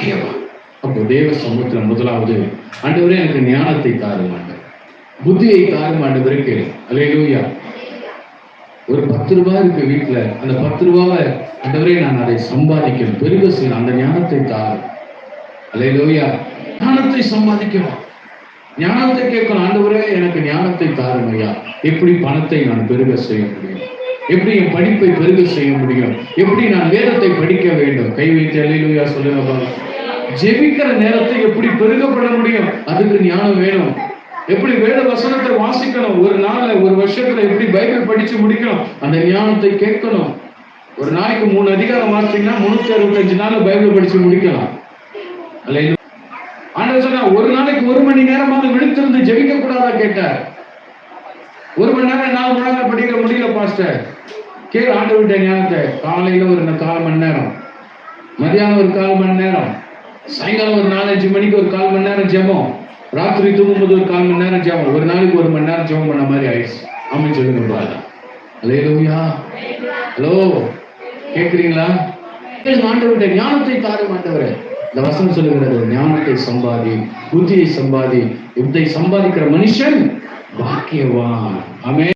பாக்கியவான் அப்போ தேவ சமூகத்துல முதலாவது ஆண்டவரே எனக்கு ஞானத்தை தாரும் ஆண்டவர். புத்தியை தாரும் ஆண்டவரே கேளு. ஒரு பத்து ரூபாய் இருக்கு வீட்டுல அந்த பத்து ரூபாவை ஆண்டவரே நான் அதை சம்பாதிக்கணும். பெருக செய்யணும். அந்த ஞானத்தை தாரும் அலையலூயா ஞானத்தை சம்பாதிக்கணும். ஞானத்தை கேட்கணும். ஆண்டவரே எனக்கு ஞானத்தை தாரும் ஐயா எப்படி பணத்தை நான் பெருக செய்ய முடியும்? எப்படி என் படிப்பை பெருக செய்ய முடியும்? எப்படி நான் வேதத்தை படிக்க வேண்டும்? கை வைத்து அல்லேலூயா சொல்லுங்க பாருங்க. ஜெபிக்கிற நேரத்தை எப்படி பெருகப்பட முடியும்? அதுக்கு ஞானம் வேணும். எப்படி வேத வசனத்தை வாசிக்கணும்? ஒரு நாள்ல ஒரு வருஷத்துல எப்படி பைபிள் படிச்சு முடிக்கணும்? அந்த ஞானத்தை கேட்கணும். ஒரு நாளைக்கு மூணு அதிகாரம் வாசிச்சீங்கன்னா முன்னூத்தி அறுபத்தஞ்சு நாள் பைபிள் படிச்சு முடிக்கலாம். அல்ல ஆண்டவர் சொன்னா ஒரு நாளைக்கு ஒரு மணி நேரமாவது விழுத்திருந்து ஜெபிக்க கூடாதா கேட்டார். ஒரு மணி நேரம் நாலு மணி நேரம் படிக்க முடியல பாஸ்டர். கீழே ஆண்டு விட்ட ஞானத்தை. காலையில் ஒரு கால் மணி நேரம். மதியானம் ஒரு கால் மணி நேரம். சாயங்காலம் ஒரு நாலஞ்சு மணிக்கு ஒரு கால் மணி நேரம் ஜெபம். ராத்திரி தூங்கும்போது ஒரு கால் மணி நேரம் ஜெபம். ஒரு நாளைக்கு ஒரு மணி நேரம் ஜெபம் பண்ண மாதிரி ஆயிடுச்சு. ஆமாம் சொல்லுங்க பாருங்க ஹலோ கேட்குறீங்களா கேளுங்க ஆண்டவர்கிட்ட ஞானத்தை தார மாட்டவரே. இந்த வசனம் சொல்லுகிறது ஞானத்தை சம்பாதி புத்தியை சம்பாதி. இதை சம்பாதிக்கிற மனுஷன் भाग्यवान। हमें